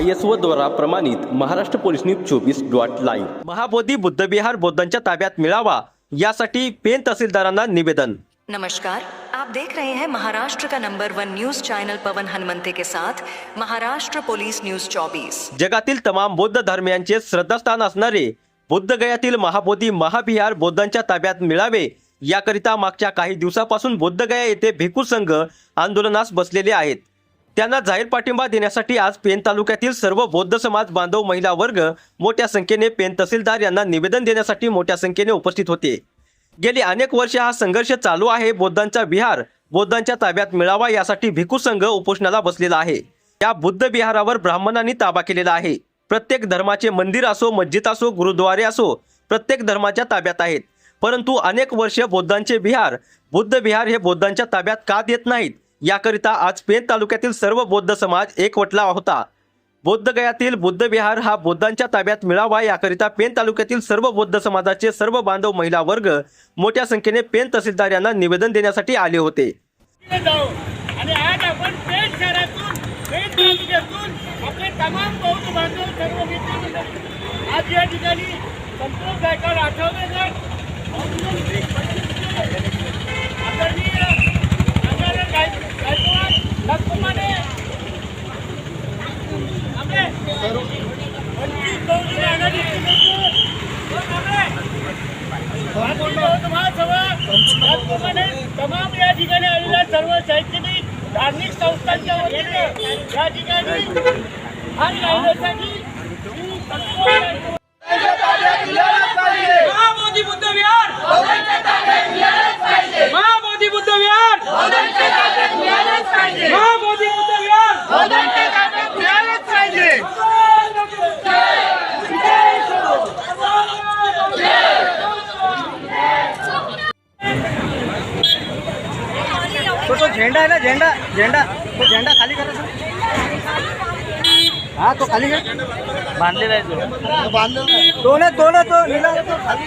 I S O द्वारा प्रमाणित Maharashtra police news चोवीस डॉट लाईव्ह. महाबोधी बुद्धविहार बौद्धांच्या ताब्यात मिळावा यासाठी पेन तहसीलदारांना निवेदन. नमस्कार. आप देख रहे हैं महाराष्ट्र का number one news channel Pawan Hanumante के साथ महाराष्ट्र पुलिस न्यूज 24 जगातील तमाम बौद्ध धर्मियांचे श्रद्धास्थान असणारे बुद्धगयातील महाबोधी महाविहार बौद्धांच्या ताब्यात मिळावे याकरिता मागच्या काही दिवसापासून बुद्धगया येथे भिक्खू संघ आंदोलनास बसलेले आहेत. त्यांना जाहीर पाठिंबा देण्यासाठी आज पेन तालुक्यातील सर्व बौद्ध समाज बांधव महिला वर्ग मोठ्या संख्येने पेन तहसीलदार यांना निवेदन देण्यासाठी मोठ्या संख्येने उपस्थित होते. गेली अनेक वर्षे हा संघर्ष चालू आहे. बौद्धांचा विहार बौद्धांच्या ताब्यात मिळावा यासाठी भिकू संघ उपोषणाला बसलेला आहे. या बुद्ध विहारावर ब्राह्मणांनी ताबा केलेला आहे. प्रत्येक धर्माचे मंदिर असो मस्जिद असो गुरुद्वारे असो प्रत्येक धर्माच्या ताब्यात आहेत. परंतु अनेक वर्ष बौद्धांचे विहार बुद्ध विहार हे बौद्धांच्या ताब्यात का देत नाहीत? याकरिता आज पेण तालुक्यातील सर्व बौद्ध समाज एकवटला होता. बौद्धगयातील बुद्ध विहार हा बौद्धांच्या ताब्यात मिळावा याकरिता पेण तालुक्यातील सर्व बौद्ध समाजाचे सर्व बांधव महिला वर्ग मोठ्या संख्येने पेन तहसीलदार यांना निवेदन देण्यासाठी आले होते. आणि आज आपण शहरातून तालुक्यातून आपले तमाम बौद्ध बांधव सर्व मित्र आज या ठिकाणी संतोष गायकवाड आठवले आदरणीय गंगाधर गाय- गायकवाड लक्ष्मणे आपले वंचित बहुजन आघाडीचे नेते, कोण आपले? भारतीय बौद्ध महासभा त्याचप्रमाणे तमाम या ठिकाणी आलेल्या सर्व शैक्षणिक धार्मिक संस्थांच्या वतीने या ठिकाणी हात लावण्यासाठी श्री संतोष महाबोधी बुद्ध विहार महाबोधी बुद्ध विहार महाबोधी बुद्ध विहार तो तो झेंडा ना झेंडा झेंडा तो झेंडा खाली करायचा हा तो खाली कर. बांधलेला आहे तो. बांधलेला तो नाही तो ना तो निला. तो खाली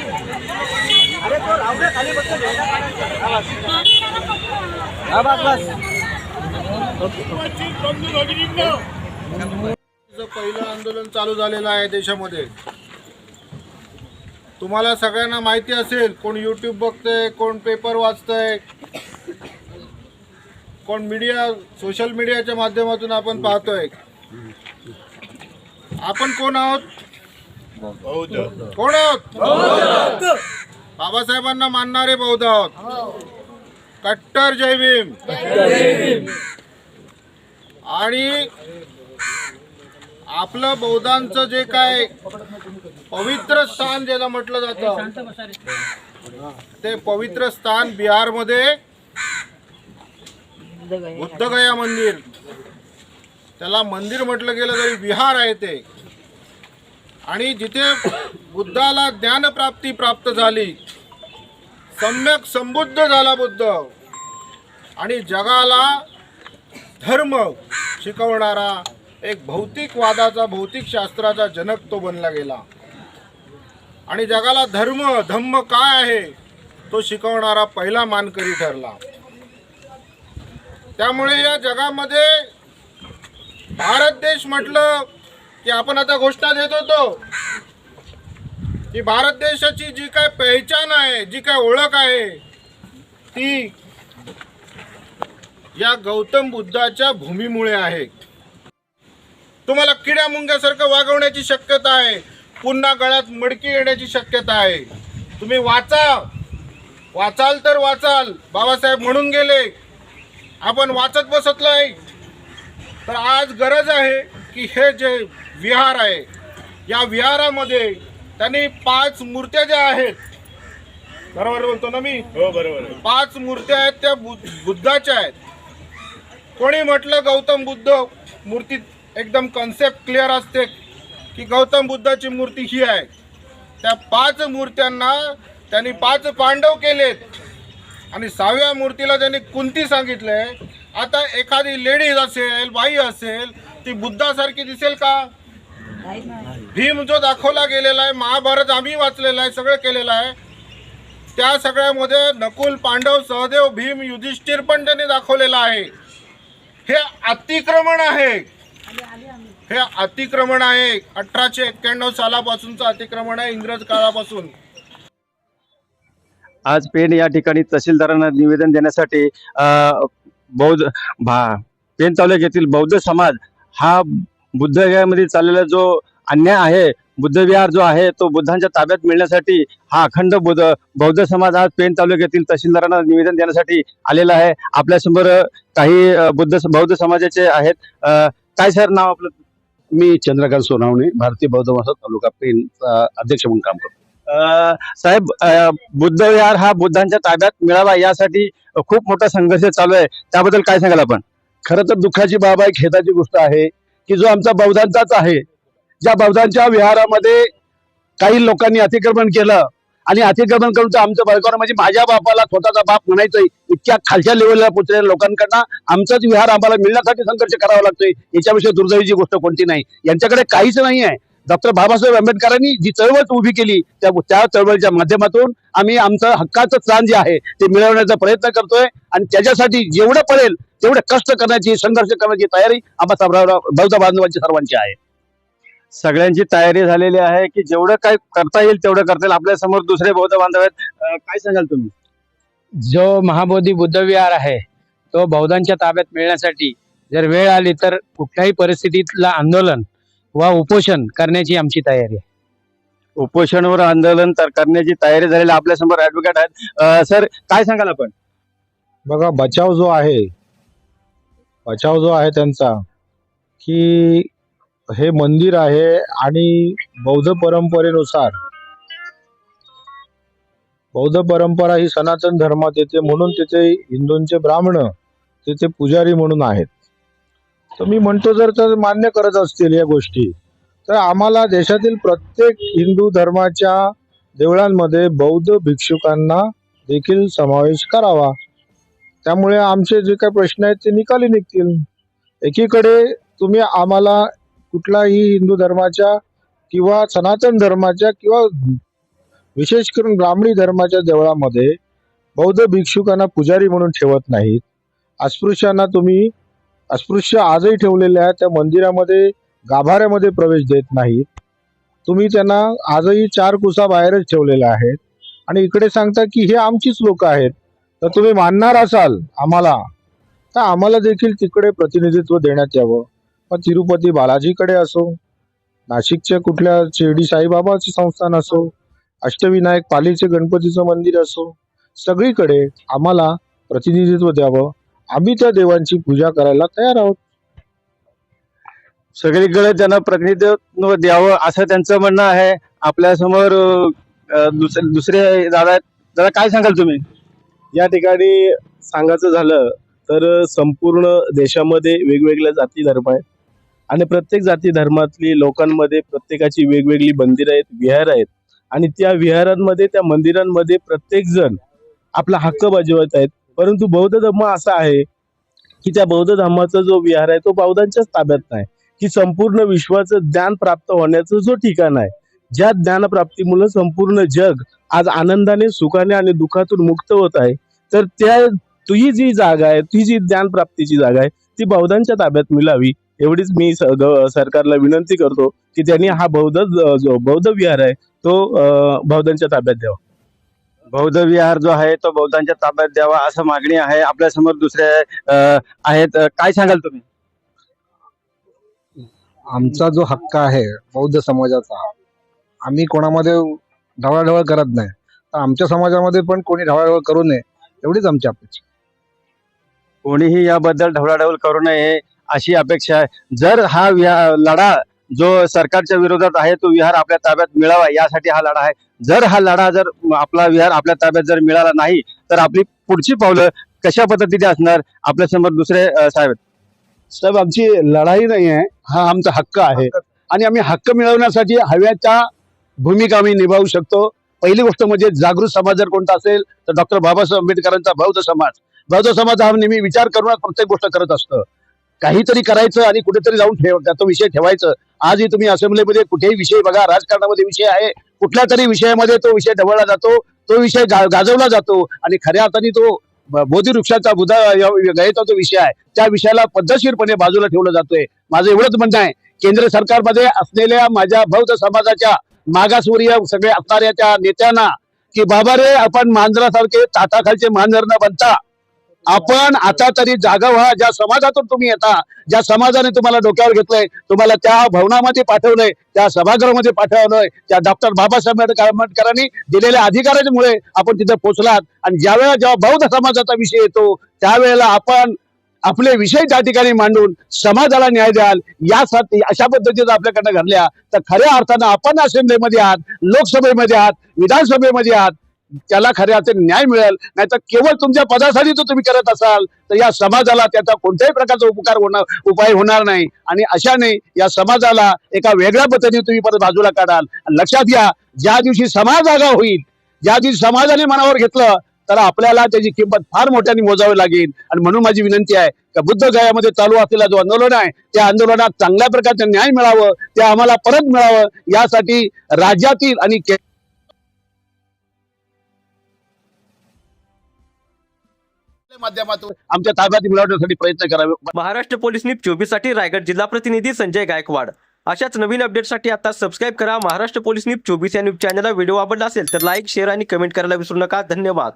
अरे तो राहू दे खाली फक्त झेंडा काढायचा. हा बस. बस पहिलं आंदोलन चालू झालेलं आहे देशामध्ये तुम्हाला सगळ्यांना माहिती असेल कोण यूट्यूब बघतंय कोण पेपर वाचतंय कोण मीडिया सोशल मीडियाच्या माध्यमातून आपण पाहतोय. आपण कोण आहोत? कोण आहोत? बाबासाहेबांना मानणारे बौद्ध आहोत. कट्टर जय भीम. आणि आपलं बौद्धांचं जे काय पवित्र स्थान ज्याला म्हटलं जातं ते पवित्र स्थान बिहारमध्ये बुद्धगया मंदिर. त्याला मंदिर म्हटलं गेलं तरी विहार आहे ते. आणि जिथे बुद्धाला ज्ञानप्राप्ती प्राप्त झाली सम्यक संबुद्ध झाला बुद्ध. आणि जगाला धर्म शिकवणारा एक भौतिकवादाचा भौतिक शास्त्राचा जनक तो बनला गेला. आणि जगाला धर्म धम्म काय आहे तो शिकवणारा पहिला मानकरी ठरला. त्यामुळे या जगामध्ये भारत देश म्हटलं की आपण आता घोषणा देत होतो की भारत देशाची जी काय पहिचान आहे जी काय ओळख आहे ती या गौतम बुद्धाच्या भूमीमुळे आहे. तुम्हाला किड्या मुंग्यासारखं वागवण्याची शक्यता आहे पुन्हा गळ्यात मडकी येण्याची शक्यता आहे. तुम्ही वाचा वाचाल तर वाचाल. बाबासाहेब म्हणून गेले आपण वाचत बसत नाही. तर आज गरज आहे की हे जे विहार आहे या विहारामध्ये त्यांनी पाच मूर्त्या ज्या आहेत बरोबर बोलतो ना मी? हो बरोबर पाच मूर्त्या आहेत त्या बुद्ध- बुद्धाच्या आहेत. कोणी म्हटलं गौतम बुद्ध मूर्ती एकदम कन्सेप्ट क्लिअर असते की गौतम बुद्धाची मूर्ती ही आहे. त्या पाच मूर्त्यांना त्यांनी पाच पांडव केलेत. आणि सहाव्या मूर्तीला त्यांनी कुंती सांगितले आता एखादी लेडीज असेल बाई असेल ती बुद्धासारखी दिसेल का? भीम जो दाखवला गेलेला आहे महाभारत आम्ही वाचलेला आहे सगळं केलेलं आहे. त्या सगळ्यामध्ये नकुल पांडव सहदेव भीम युधिष्ठिर पण त्यांनी दाखवलेला आहे. हे अतिक्रमण आहे. हे अतिक्रमण आहे. अठराशे एक्क्याण्णव सालापासूनचं अतिक्रमण आहे इंग्रज काळापासून. आज पेन या ठिकाणी तहसीलदारांना निवेदन देण्यासाठी बौद्ध भा पेन तालुक्यातील बौद्ध समाज हा बुद्धगयामध्ये चाललेला जो अन्याय आहे बुद्धविहार जो आहे तो बुद्धांच्या ताब्यात मिळण्यासाठी हा अखंड बुद्ध बौद्ध समाज आज पेन तालुक्यातील तहसीलदारांना निवेदन देण्यासाठी आलेला आहे. आपल्यासमोर काही बुद्ध बौद्ध समाजाचे आहेत. काय सर नाव आपलं? मी चंद्रकांत सोनावणे भारतीय बौद्ध महासभा तालुका पेनचा अध्यक्ष म्हणून काम करतो. साहेब बुद्ध बुद्धविहार हा बुद्धांच्या ताब्यात मिळावा यासाठी खूप मोठा संघर्ष चालू आहे. त्याबद्दल काय सांगाल आपण? खरं तर दुःखाची बाब आहे खेदाची गोष्ट आहे की जो आमचा बौद्धांचाच आहे ज्या बौद्धांच्या विहारामध्ये काही लोकांनी अतिक्रमण केलं आणि अतिक्रमण करून तर आमचं बायकोला म्हणजे माझ्या बापाला स्वतःचा बाप म्हणायचंय इतक्या खालच्या लेवलला पोचलेल्या लोकांकडनं आमचाच विहार आम्हाला मिळण्यासाठी संघर्ष करावा लागतोय. याच्याविषयी दुर्दैवीची गोष्ट कोणती नाही. यांच्याकडे काहीच नाही आहे. डॉक्टर बाबासाहेब आंबेडकरांनी जी चळवळ उभी केली त्या त्या चळवळीच्या माध्यमातून आम्ही आमचं हक्काचं स्थान जे आहे ते मिळवण्याचा प्रयत्न करतोय. आणि त्याच्यासाठी जेवढं पडेल तेवढे कष्ट करण्याची संघर्ष करण्याची तयारी आम्हा सर्व बौद्ध बांधवांची सर्वांची आहे. सगळ्यांची तयारी झालेली आहे की जेवढं काय करता येईल तेवढं करता येईल. आपल्यासमोर दुसरे बौद्ध बांधव आहेत. काय सांगाल तुम्ही? जो महाबोधी बुद्धविहार आहे तो बौद्धांच्या ताब्यात मिळण्यासाठी जर वेळ आली तर कुठल्याही परिस्थितीतलं आंदोलन वा उपोषण करण्याची आमची तयारी आहे. उपोषणावर आंदोलन तर करण्याची तयारी झालेली आहे. आपल्यासमोर ऍडव्होकेट आहेत. अ, सर काय सांगाल आपण? बघा बचाव जो आहे बचाव जो आहे त्यांचा की हे मंदिर आहे आणि बौद्ध परंपरेनुसार बौद्ध परंपरा ही सनातन धर्मात येते म्हणून तिथे हिंदूंचे ब्राह्मण तिथे पुजारी म्हणून आहेत. तर मी म्हणतो जर तर मान्य करत असतील या गोष्टी. तर आम्हाला देशातील प्रत्येक हिंदू धर्माच्या देवळांमध्ये बौद्ध भिक्षुकांना देखील समावेश करावा. त्यामुळे आमचे जे काही प्रश्न आहेत ते निकाली निघतील. एकीकडे तुम्ही आम्हाला कुठलाही हिंदू धर्माच्या किंवा सनातन धर्माच्या किंवा विशेष करून ब्राह्मणी धर्माच्या देवळामध्ये बौद्ध भिक्षुकांना पुजारी म्हणून ठेवत नाहीत. अस्पृश्यांना तुम्ही अस्पृश्य आजही ठेवलेल्या आहेत. त्या मंदिरामध्ये गाभाऱ्यामध्ये प्रवेश देत नाहीत. तुम्ही त्यांना आजही चार कुसा बाहेरच ठेवलेल्या आहेत. आणि इकडे सांगता की हे आमचीच लोक आहेत. तर तुम्ही मानणार असाल आम्हाला. तर आम्हाला देखील तिकडे प्रतिनिधित्व देण्यात यावं. मग तिरुपती बालाजीकडे असो नाशिकच्या कुठल्या शिर्डी साईबाबाचे संस्थान असो अष्टविनायक पालीचे गणपतीचं मंदिर असो सगळीकडे आम्हाला प्रतिनिधित्व द्यावं. आम्ही त्या देवांची पूजा करायला तयार आहोत. सगळीकडे त्यांना प्रतिनिधित्व द्यावं असं त्यांचं म्हणणं आहे. आपल्यासमोर दुसरे दुसरे दादा आहेत दादा काय सांगाल तुम्ही? या ठिकाणी सांगायचं झालं तर संपूर्ण देशामध्ये वेगवेगळ्या जाती धर्म आहेत. आणि प्रत्येक जाती धर्मातली लोकांमध्ये प्रत्येकाची वेगवेगळी मंदिरं आहेत विहार आहेत. आणि त्या विहारांमध्ये त्या मंदिरांमध्ये प्रत्येक जण आपला हक्क बजावत आहेत. परंतु बौद्ध धर्म असा आहे की त्या बौद्ध धर्माचा जो विहार आहे तो बौद्धांच्याच ताब्यात नाही. की संपूर्ण विश्वाचं ज्ञान प्राप्त होण्याचं जो ठिकाण आहे ज्या ज्ञानप्राप्तीमुळे संपूर्ण जग आज आनंदाने सुखाने आणि दुःखातून मुक्त होत आहे तर त्या तुझी जी जागा आहे ती जी ज्ञानप्राप्तीची जागा आहे ती बौद्धांच्या ताब्यात मिळावी. एवढीच मी स- ग- सरकारला विनंती करतो की त्यांनी हा बौद्ध जो बौद्ध विहार आहे तो बौद्धांच्या ताब्यात द्यावा. बौद्ध विहार जो आहे तो बौद्धांच्या ताब्यात द्यावा असं मागणी आहे. आपल्यासमोर दुसरे आहेत. काय सांगाल तुम्ही? आमचा जो हक्क आहे बौद्ध समाजाचा आम्ही कोणामध्ये ढवळाढवळ करत नाही. तर आमच्या समाजामध्ये पण कोणी ढवळाढवळ करू नये एवढीच आमची अपेक्षा कोणीही याबद्दल ढवळाढवळ करू नये अशी अपेक्षा आहे. जर हा लढा जो सरकारच्या विरोधात आहे तो विहार आपल्या ताब्यात मिळावा यासाठी हा लढा आहे. जर हा लढा जर आपला विहार आपल्या ताब्यात जर मिळाला नाही तर आपली पुढची पावलं कशा पद्धतीने असणार? आपल्यासमोर दुसरे साहेब. साहेब आमची लढाई नाही आहे हा आमचा हक्क आहे. आणि आम्ही हक्क मिळवण्यासाठी हव्या त्या भूमिका आम्ही निभावू शकतो. पहिली गोष्ट म्हणजे जागृत समाज जर कोणता असेल तर डॉक्टर बाबासाहेब आंबेडकरांचा बौद्ध समाज. बौद्ध समाज हा नेहमी विचार करूनच प्रत्येक गोष्ट करत असतं. काहीतरी करायचं आणि कुठेतरी जाऊन ठेव त्याचा विषय ठेवायचं. आजही तुम्ही असेंब्लीमध्ये कुठेही विषय बघा राजकारणामध्ये विषय आहे. कुठल्या तरी विषयामध्ये तो विषय ढवळला जातो तो विषय गा- गाजवला जातो आणि खऱ्या अर्थाने तो बोधी वृक्षाचा बुधा गयचा जो विषय आहे. त्या विषयाला पद्धतशीरपणे बाजूला ठेवलं जातोय. माझं एवढंच म्हणणं आहे. केंद्र सरकारमध्ये असलेल्या माझ्या बौद्ध समाजाच्या मागासवर्गीय सगळे असणाऱ्या त्या नेत्यांना की बाबा रे आपण मांजरासारखे ताटाखालचे मांजर न बनता आपण आता तरी जागा व्हा ज्या समाजातून तुम्ही येता ज्या समाजाने तुम्हाला डोक्यावर घेतलंय तुम्हाला त्या भवनामध्ये पाठवलंय त्या सभागृहामध्ये पाठवलंय त्या डॉक्टर बाबासाहेब आंबेडकरांनी दिलेल्या अधिकारांमुळे आपण तिथे पोहोचलात. आणि ज्यावेळेला जेव्हा बौद्ध समाजाचा विषय येतो त्यावेळेला आपण आपले विषय त्या ठिकाणी मांडून समाजाला न्याय द्याल. यासाठी अशा पद्धतीनं आपल्याकडनं घडल्या. तर खऱ्या अर्थानं आपण असेंब्लीमध्ये आहात लोकसभेमध्ये आहात विधानसभेमध्ये आहात. त्याला खऱ्या अर्थाने न्याय मिळेल नाही तर केवळ तुमच्या पदासाठी जर तुम्ही करत असाल तर या समाजाला त्याचा कोणत्याही प्रकारचा उपकार होणार उपाय होणार नाही. आणि अशाने या समाजाला एका वेगळ्या पद्धतीने तुम्ही परत बाजूला काढाल. आणि लक्षात घ्या ज्या दिवशी समाज जागा होईल ज्या दिवशी समाजाने मनावर घेतलं तर आपल्याला त्याची किंमत फार मोठ्याने मोजावी लागेल. आणि म्हणून माझी विनंती आहे का बुद्ध गयामध्ये चालू असलेला जो आंदोलन आहे त्या आंदोलनात चांगल्या प्रकारचं न्याय मिळावं ते आम्हाला परत मिळावं. यासाठी राज्यातील आणि माध्यमातून आमच्या ताब्यात मिळवण्यासाठी प्रयत्न करावे. महाराष्ट्र पोलीस न्यूज चोवीससाठी रायगड जिल्हा प्रतिनिधी संजय गायकवाड. अशाच नवीन अपडेटसाठी आता सबस्क्राईब करा. महाराष्ट्र पोलीस न्यूज चोवीस या न्यूज चॅनलला व्हिडिओ आवडला असेल तर लाईक शेअर आणि कमेंट करायला विसरू नका. धन्यवाद.